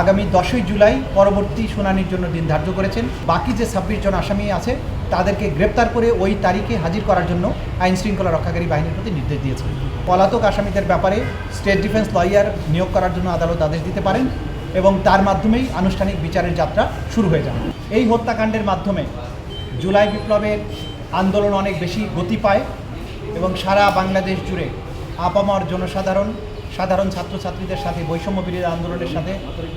আগামী দশই জুলাই পরবর্তী শুনানির জন্য দিন ধার্য করেছেন। বাকি যে ছাব্বিশ জন আসামি আছে, তাদেরকে গ্রেপ্তার করে ওই তারিখে হাজির করার জন্য আইন শৃঙ্খলা রক্ষাকারী বাহিনীর প্রতি নির্দেশ দিয়েছেন পলাতক আসামিদের ব্যাপারে স্টেট ডিফেন্স লয়ার নিয়োগ করার জন্য আদালত আদেশ দিতে পারেন এবং তার মাধ্যমেই আনুষ্ঠানিক বিচারের যাত্রা শুরু হয়ে যাবে। এই হত্যাকাণ্ডের মাধ্যমে জুলাই বিপ্লবের আন্দোলন অনেক বেশি গতি পায় এবং সারা বাংলাদেশ জুড়ে আপামর জনসাধারণ সাধারণ ছাত্রছাত্রীদের সাথে বৈষম্য বিরোধী আন্দোলনের সাথে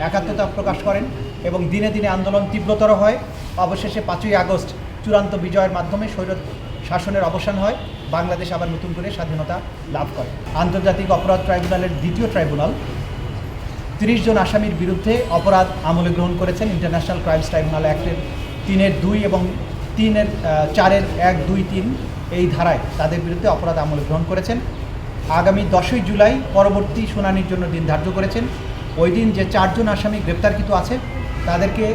একাত্মতা প্রকাশ করেন এবং দিনে দিনে আন্দোলন তীব্রতর হয়। অবশেষে পাঁচই আগস্ট চূড়ান্ত বিজয়ের মাধ্যমে স্বৈর শাসনের অবসান হয়। বাংলাদেশ আবার নতুন করে স্বাধীনতা লাভ করে। আন্তর্জাতিক অপরাধ ট্রাইব্যুনালের দ্বিতীয় ট্রাইব্যুনাল। তিরিশ জন আসামির বিরুদ্ধে অপরাধ আমলে গ্রহণ করেছেন ইন্টারন্যাশনাল ক্রাইমস ট্রাইব্যুনাল অ্যাক্টের তিনের দুই এবং তিনের চারের এক, দুই, তিন এই ধারায় তাদের বিরুদ্ধে অপরাধ আমলে গ্রহণ করেছেন। আগামী দশই জুলাই পরবর্তী শুনানির জন্য দিন ধার্য করেছেন। ওই দিন যে চারজন আসামি গ্রেপ্তারকৃত আছে, তাদেরকে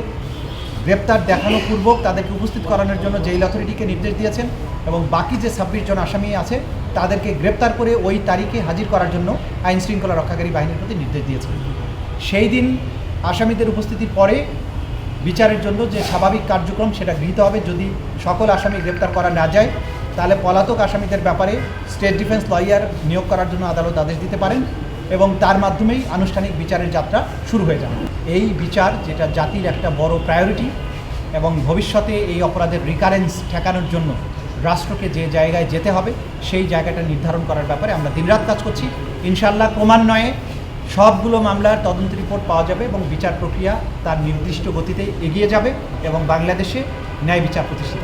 গ্রেপ্তার দেখানো পূর্বক তাদেরকে উপস্থিত করানোর জন্য জেল অথরিটিকে নির্দেশ দিয়েছেন এবং বাকি যে ছাব্বিশ জন আসামি আছে, তাদেরকে গ্রেপ্তার করে ওই তারিখে হাজির করার জন্য আইন শৃঙ্খলা রক্ষাকারী বাহিনীর প্রতি নির্দেশ দিয়েছেন। সেই দিন আসামিদের উপস্থিতির পরে বিচারের জন্য যে স্বাভাবিক কার্যক্রম সেটা গৃহীত হবে। যদি সকল আসামি গ্রেপ্তার করা না যায় তাহলে পলাতক আসামিদের ব্যাপারে স্টেট ডিফেন্স লয়ার নিয়োগ করার জন্য আদালত আদেশ দিতে পারেন এবং তার মাধ্যমেই আনুষ্ঠানিক বিচারের যাত্রা শুরু হয়ে যাবে। এই বিচার যেটা জাতির একটা বড় প্রায়োরিটি এবং ভবিষ্যতে এই অপরাধের রিকারেন্স ঠেকানোর জন্য রাষ্ট্রকে যে জায়গায় যেতে হবে, সেই জায়গাটা নির্ধারণ করার ব্যাপারে আমরা দিনরাত কাজ করছি। ইনশাল্লাহ ক্রমান্বয়ে সবগুলো মামলার তদন্ত রিপোর্ট পাওয়া যাবে এবং বিচার প্রক্রিয়া তার নির্দিষ্ট গতিতে এগিয়ে যাবে এবং বাংলাদেশে ন্যায় বিচার প্রতিষ্ঠিত